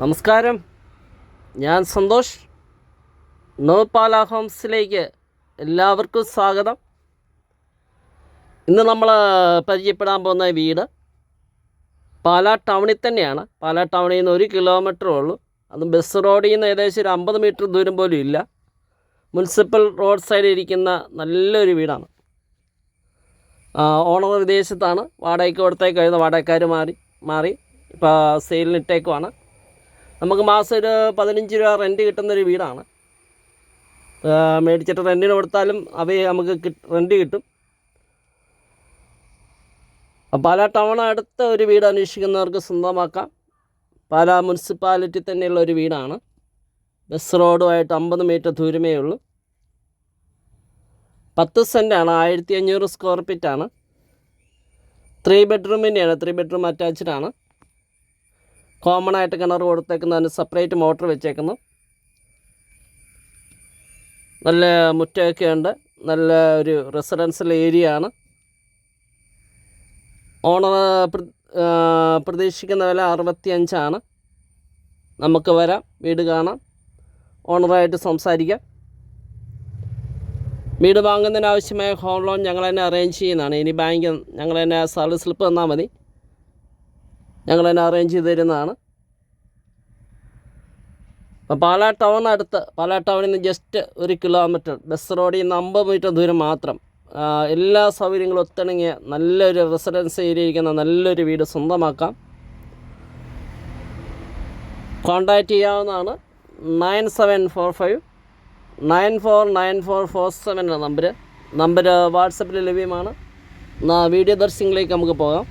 നമസ്കാരം. ഞാൻ സന്തോഷ്. നോപ്പാല ഹോംസിലേക്ക് എല്ലാവർക്കും സ്വാഗതം. ഇന്ന് നമ്മൾ പരിചയപ്പെടാൻ പോകുന്ന വീട് പാലാ ടൗണിൽ തന്നെയാണ്. പാലാ ടൗണിൽ നിന്ന് ഒരു കിലോമീറ്റർ ഉള്ളൂ. അത് ബസ് റോഡിൽ നിന്ന് ഏകദേശം ഒരു അമ്പത് മീറ്റർ ദൂരം പോലും ഇല്ല. മുനിസിപ്പൽ റോഡ് സൈഡിൽ ഇരിക്കുന്ന നല്ലൊരു വീടാണ്. ഓണർ വിദേശത്താണ്. വാടകയ്ക്ക് കൊടുത്തേക്ക് കഴിയുന്ന വാടകക്കാർ മാറി. മാറി ഇപ്പോൾ സെയിലിന് ഇട്ടേക്കുവാണ്. നമുക്ക് മാസം ഒരു പതിനഞ്ച് രൂപ റെന്റ് കിട്ടുന്നൊരു വീടാണ്. മേടിച്ചിട്ട് റെന്റിന് കൊടുത്താലും അവയെ നമുക്ക് റെന്റ് കിട്ടും. പാല ടൗൺ അടുത്ത ഒരു വീട് അന്വേഷിക്കുന്നവർക്ക് സ്വന്തമാക്കാം. പാല മുനിസിപ്പാലിറ്റി തന്നെയുള്ള ഒരു വീടാണ്. ബസ് റോഡുമായിട്ട് അമ്പത് മീറ്റർ ദൂരമേ ഉള്ളൂ. പത്ത് സെന്റാണ് ആയിരത്തി അഞ്ഞൂറ് സ്ക്വയർ ഫീറ്റാണ് ത്രീ ബെഡ്റൂമിന്റെയാണ് ത്രീ ബെഡ്റൂം അറ്റാച്ച്ഡ് ആണ്. കോമൺ ആയിട്ട് കിണർ കൊടുത്തേക്കുന്നതിന് സെപ്പറേറ്റ് മോട്ടർ വെച്ചേക്കുന്നു. നല്ല മുറ്റമൊക്കെ ഉണ്ട്. നല്ല ഒരു റെസിഡൻഷ്യൽ ഏരിയ ആണ്. ഓണർ പ്ര- പ്രതീക്ഷിക്കുന്ന വില അറുപത്തി അഞ്ചാണ് നമുക്ക് വരാം. വീട് കാണാം. ഓണറായിട്ട് സംസാരിക്കാം. വീട് വാങ്ങുന്നതിന് ആവശ്യമായ ഹോം ലോൺ ഞങ്ങൾ തന്നെ അറേഞ്ച് ചെയ്യുന്നതാണ്. ഇനി ബാങ്കിൽ ഞങ്ങൾ തന്നെ സാലറി സ്ലിപ്പ് തന്നാൽ മതി. ഞങ്ങൾ തന്നെ അറേഞ്ച് ചെയ്ത് തരുന്നതാണ്. അപ്പോൾ പാലാ അടുത്ത് പാലാ ടൗണിൽ നിന്ന് ജസ്റ്റ് ഒരു കിലോമീറ്റർ ബസ് റോഡിൽ നിന്ന് അമ്പത് മീറ്റർ ദൂരം മാത്രം എല്ലാ സൗകര്യങ്ങളും ഒത്തിണങ്ങിയ നല്ലൊരു റെസിഡൻസ് ഏരിയ ഇരിക്കുന്ന നല്ലൊരു വീട് സ്വന്തമാക്കാം. കോൺടാക്റ്റ് ചെയ്യാവുന്നതാണ് nine seven four five nine four nine four four seven number number വാട്സപ്പിൽ ലഭ്യമാണ്. വീഡിയോ ദർശനങ്ങളിലേക്ക് നമുക്ക് പോകാം.